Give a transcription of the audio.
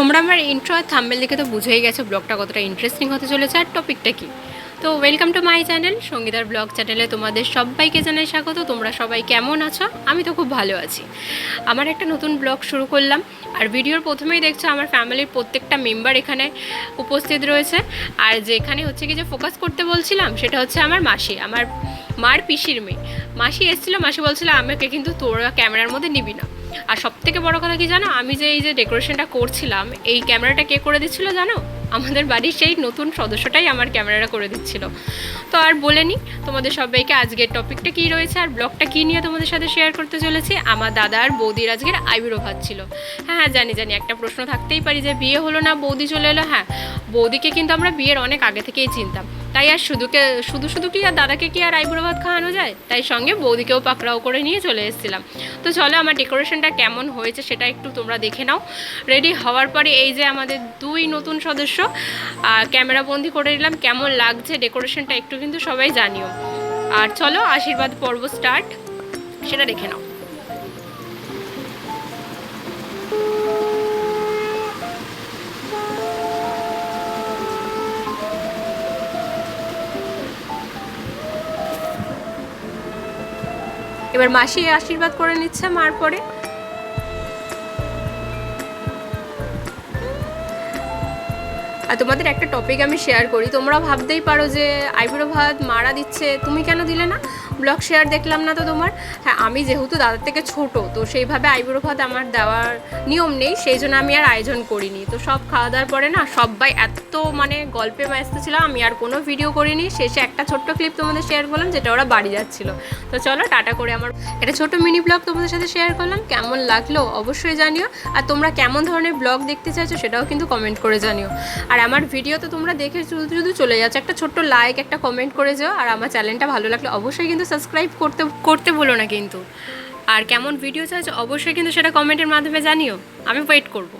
তোমরা আমার ইন্ট্রো আর থাম্বেল দেখে তো বুঝেই গেছো ব্লগটা কতটা ইন্টারেস্টিং হতে চলেছে আর টপিকটা কী। তো ওয়েলকাম টু মাই চ্যানেল সঙ্গীতার ব্লগ চ্যানেলে তোমাদের সবাইকে জানাই স্বাগত, তোমরা সবাই কেমন আছো? আমি তো খুব ভালো আছি। আমার একটা নতুন ব্লগ শুরু করলাম, আর ভিডিওর প্রথমেই দেখছ আমার ফ্যামিলির প্রত্যেকটা মেম্বার এখানে উপস্থিত রয়েছে। আর যেখানে হচ্ছে কি যে ফোকাস করতে বলছিলাম, সেটা হচ্ছে আমার মাসি, আমার মার পিসির মেয়ে। মাসি এসেছিল, মাসি বলছিল, আমাকে কিন্তু তোরা ক্যামেরার মধ্যে নিবি না। আর সব থেকে বড় কথা কি জানো? আমি যে এই যে ডেকোরেশনটা করছিলাম, এই ক্যামেরাটা কে করে দিচ্ছিল জানো? আমাদের বাড়ির সেই নতুন সদস্যটাই আমার ক্যামেরাটা করে দিচ্ছিল। তো আর বলে নি, তোমাদের সবাইকে আজকের টপিকটা কী রয়েছে আর ব্লগটা কী নিয়ে তোমাদের সাথে শেয়ার করতে চলেছি? আমার দাদা আর বৌদির আজকের আইবুড়ো ভাত ছিল। হ্যাঁ হ্যাঁ জানি জানি, একটা প্রশ্ন থাকতেই পারি যে বিয়ে হলো না বৌদি চলে এলো? হ্যাঁ বৌদিকে কিন্তু আমরা বিয়ের অনেক আগে থেকেই চিনতাম। তাই আর শুধুকে, শুধু শুধু কি আর দাদাকে কি আর আইবুড়ো ভাত খাওয়ানো যায়? তাই সঙ্গে বৌদিকেও পাকড়াও করে নিয়ে চলে এসেছিলাম। তো চলো আমার ডেকোরেশনটা কেমন হয়েছে সেটা একটু তোমরা দেখে নাও। রেডি হওয়ার পরে এই যে আমাদের দুই নতুন সদস্য ক্যামেরা বন্দি করে নিলাম। কেমন লাগছে ডেকোরেশনটা একটু কিন্তু সবাই জানিও। আর চলো আশীর্বাদ পর্ব স্টার্ট সেটা দেখে নাও। এবার মাসি আশীর্বাদ করে নিচ্ছে মার পরে। আর তোমাদের একটা টপিক আমি শেয়ার করি তোমরা ভাবতেই পারো যে আইবুড়ো ভাত মারা দিচ্ছে, তুমি কেন দিলে না? ব্লগ শেয়ার দেখলাম না তো তোমার? হ্যাঁ আমি যেহেতু দাদার থেকে ছোট, তো সেইভাবে আইবুড়ো ভাত আমার দেওয়ার নিয়ম নেই, সেই জন্য আমি আর আয়োজন করিনি। তো সব খাওয়া দাওয়ার পরে না, সবাই এত মানে গল্পে ব্যস্ত ছিলাম আমি আর কোনো ভিডিও করিনি। শেষে একটা ছোট্ট ক্লিপ তোমাদের শেয়ার করলাম, যেটা ওরা বাড়ি যাচ্ছিল। তো চলো, টাটা করে আমার একটা ছোট মিনি ব্লগ তোমাদের সাথে শেয়ার করলাম। কেমন লাগল অবশ্যই জানিও। আর তোমরা কেমন ধরনের ব্লগ দেখতে চাইছো সেটাও কিন্তু কমেন্ট করে জানিও। আর আমার ভিডিও তো তোমরা দেখে শুধু শুধু চলে যাচ্ছ। একটা ছোট্ট লাইক একটা কমেন্ট করে যাও। আর আমার চ্যানেলটা ভালো লাগলে অবশ্যই কিন্তু সাবস্ক্রাইব করতে করতে বলো না কিন্তু। আর কেমন ভিডিও চাইছো অবশ্যই কিন্তু সেটা কমেন্টের মাধ্যমে জানিও। আমি ওয়েট করব।